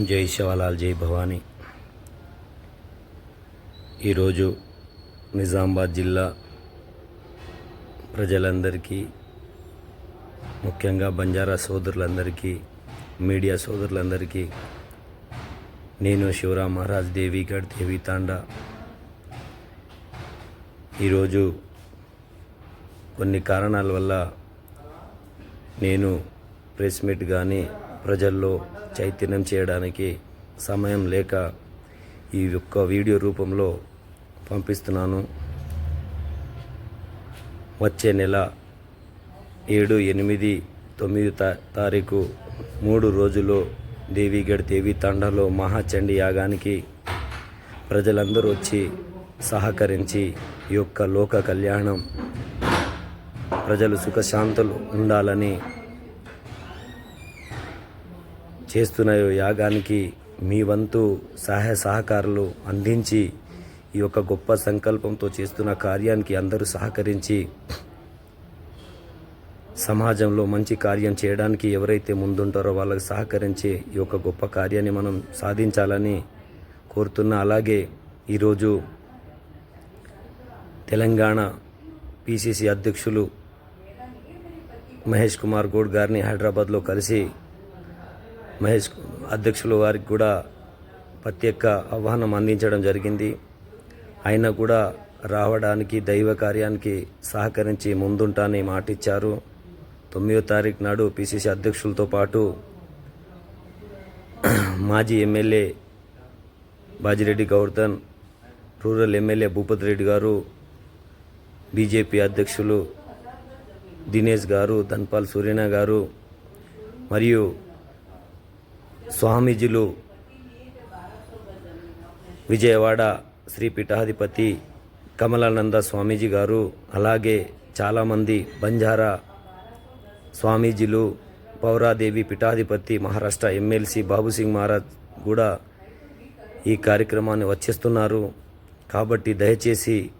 జై శివలాల్ జై భవానీ. ఈరోజు నిజామాబాద్ జిల్లా ప్రజలందరికీ ముఖ్యంగా బంజారా సోదరులందరికీ మీడియా సోదరులందరికీ నేను శివరాం మహారాజ్ దేవిగఢ్ దేవి తాండా. ఈరోజు కొన్ని కారణాల వల్ల నేను ప్రెస్ మీట్ కానీ ప్రజల్లో చైతన్యం చేయడానికి సమయం లేక ఈ యొక్క వీడియో రూపంలో పంపిస్తున్నాను. వచ్చే నెల ఏడు ఎనిమిది తొమ్మిది తా తారీఖు మూడు రోజులు దేవిగఢ్ దేవి తాండాలో మహాచండి యాగానికి ప్రజలందరూ వచ్చి సహకరించి ఈ యొక్క లోక కళ్యాణం ప్రజలు సుఖశాంతులు ఉండాలని చేస్తున్న యాగానికి మీ వంతు సహాయ సహకారాలు అందించి ఈ యొక్క గొప్ప సంకల్పంతో చేస్తున్న కార్యానికి అందరూ సహకరించి సమాజంలో మంచి కార్యం చేయడానికి ఎవరైతే ముందుంటారో వాళ్ళకి సహకరించి ఈ యొక్క గొప్ప కార్యాన్ని మనం సాధించాలని కోరుతున్నా. అలాగే ఈరోజు తెలంగాణ పిసిసి అధ్యక్షులు మహేష్ కుమార్ గౌడ్ గారిని హైదరాబాద్లో కలిసి మహేష్ అధ్యక్షులు వారికి కూడా ప్రత్యేక ఆహ్వానం అందించడం జరిగింది. ఆయన కూడా రావడానికి దైవ కార్యానికి సహకరించి ముందుంటానని మాటిచ్చారు తొమ్మిదో తారీఖు నాడు పిసిసి అధ్యక్షులతో పాటు మాజీ MLA Bajireddy Govardhan rural MLA Bhupathi Reddy గారు బీజేపీ అధ్యక్షులు దినేష్ గారు ధన్పాల్ సూర్యన గారు మరియు స్వామీజీలు విజయవాడ శ్రీ పీఠాధిపతి కమలానంద స్వామీజీ గారు అలాగే చాలామంది బంజారా స్వామీజీలు పౌరాదేవి పీఠాధిపతి మహారాష్ట్ర ఎమ్మెల్సీ బాబుసింగ్ మహారాజ్ కూడా ఈ కార్యక్రమాన్ని వచ్చేస్తున్నారు. కాబట్టి దయచేసి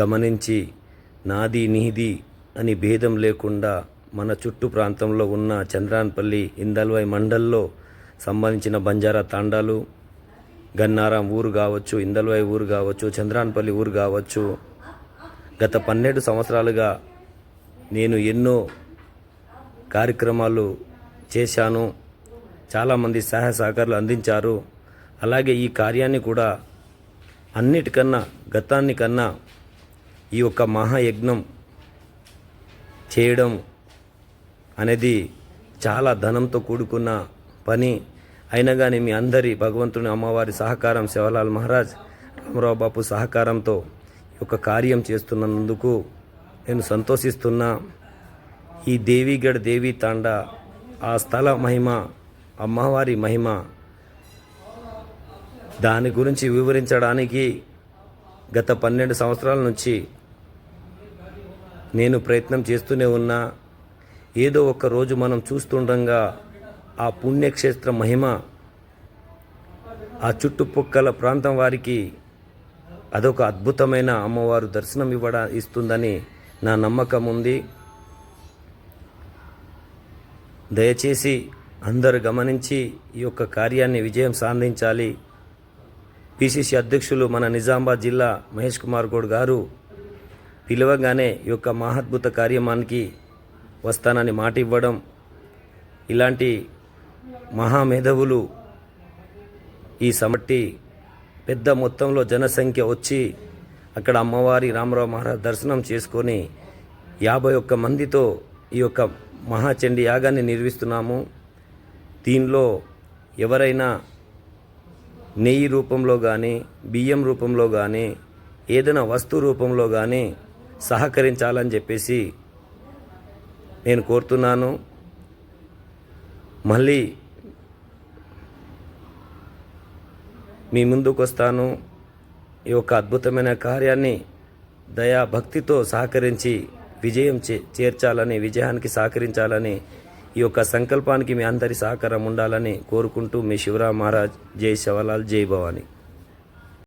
గమనించి నాది నీది అని భేదం లేకుండా మన చుట్టూ ప్రాంతంలో ఉన్న చంద్రాన్పల్లి ఇందల్వై మండల్లో సంబంధించిన బంజారా తాండాలు గన్నారం ఊరు కావచ్చు ఇందల్వాయి ఊరు కావచ్చు చంద్రాన్పల్లి ఊరు కావచ్చు. గత పన్నెండు సంవత్సరాలుగా నేను ఎన్నో కార్యక్రమాలు చేశాను. చాలామంది సహాయ సహకారాలు అందించారు. అలాగే ఈ కార్యాన్ని కూడా అన్నిటికన్నా గతాన్ని కన్నా ఈ యొక్క మహాయజ్ఞం చేయడం అనేది చాలా ధనంతో కూడుకున్న పని. అయినా కానీ మీ అందరి భగవంతుని అమ్మవారి సహకారం శివలాల్ మహారాజ్ రామరావు బాపు సహకారంతో ఈ యొక్క కార్యం చేస్తున్నందుకు నేను సంతోషిస్తున్నా. ఈ దేవిగఢ్ దేవి తాండా ఆ స్థల మహిమ అమ్మవారి మహిమ దాని గురించి వివరించడానికి గత పన్నెండు సంవత్సరాల నుంచి నేను ప్రయత్నం చేస్తూనే ఉన్నా. ఏదో ఒక రోజు మనం చూస్తుండగా ఆ పుణ్యక్షేత్ర మహిమ ఆ చుట్టుపక్కల ప్రాంతం వారికి అదొక అద్భుతమైన అమ్మవారు దర్శనం ఇవ్వడ ఇస్తుందని నా నమ్మకం ఉంది. దయచేసి అందరు గమనించి ఈ యొక్క కార్యాన్ని విజయం సాధించాలి. పిసిసి అధ్యక్షులు మన నిజామాబాద్ జిల్లా మహేష్ కుమార్ గౌడ్ గారు పిలవగానే ఈ యొక్క మహాద్భుత కార్యమానికి వస్తానని మాట ఇవ్వడం ఇలాంటి మహామేధవులు ఈ సమట్టి పెద్ద మొత్తంలో జనసంఖ్య వచ్చి అక్కడ అమ్మవారి రామరావు మహారాజ్ దర్శనం చేసుకొని యాభై ఒక్క మందితో ఈ యొక్క మహాచండి యాగాన్ని నిర్వహిస్తున్నాము. దీనిలో ఎవరైనా నెయ్యి రూపంలో కానీ బియ్యం రూపంలో కానీ ఏదైనా వస్తు రూపంలో కానీ సహకరించాలని చెప్పేసి నేను కోరుతున్నాను. మళ్ళీ మీ ముందుకు వస్తాను ఈ యొక్క అద్భుతమైన కార్యాన్ని దయా భక్తితో సహకరించి విజయం చే చేర్చాలని విజయానికి సహకరించాలని ఈ యొక్క సంకల్పానికి మీ అందరి సహకారం ఉండాలని కోరుకుంటూ మీ శివరాం మహారాజ్. జై శివలాల్ జై భవానీ.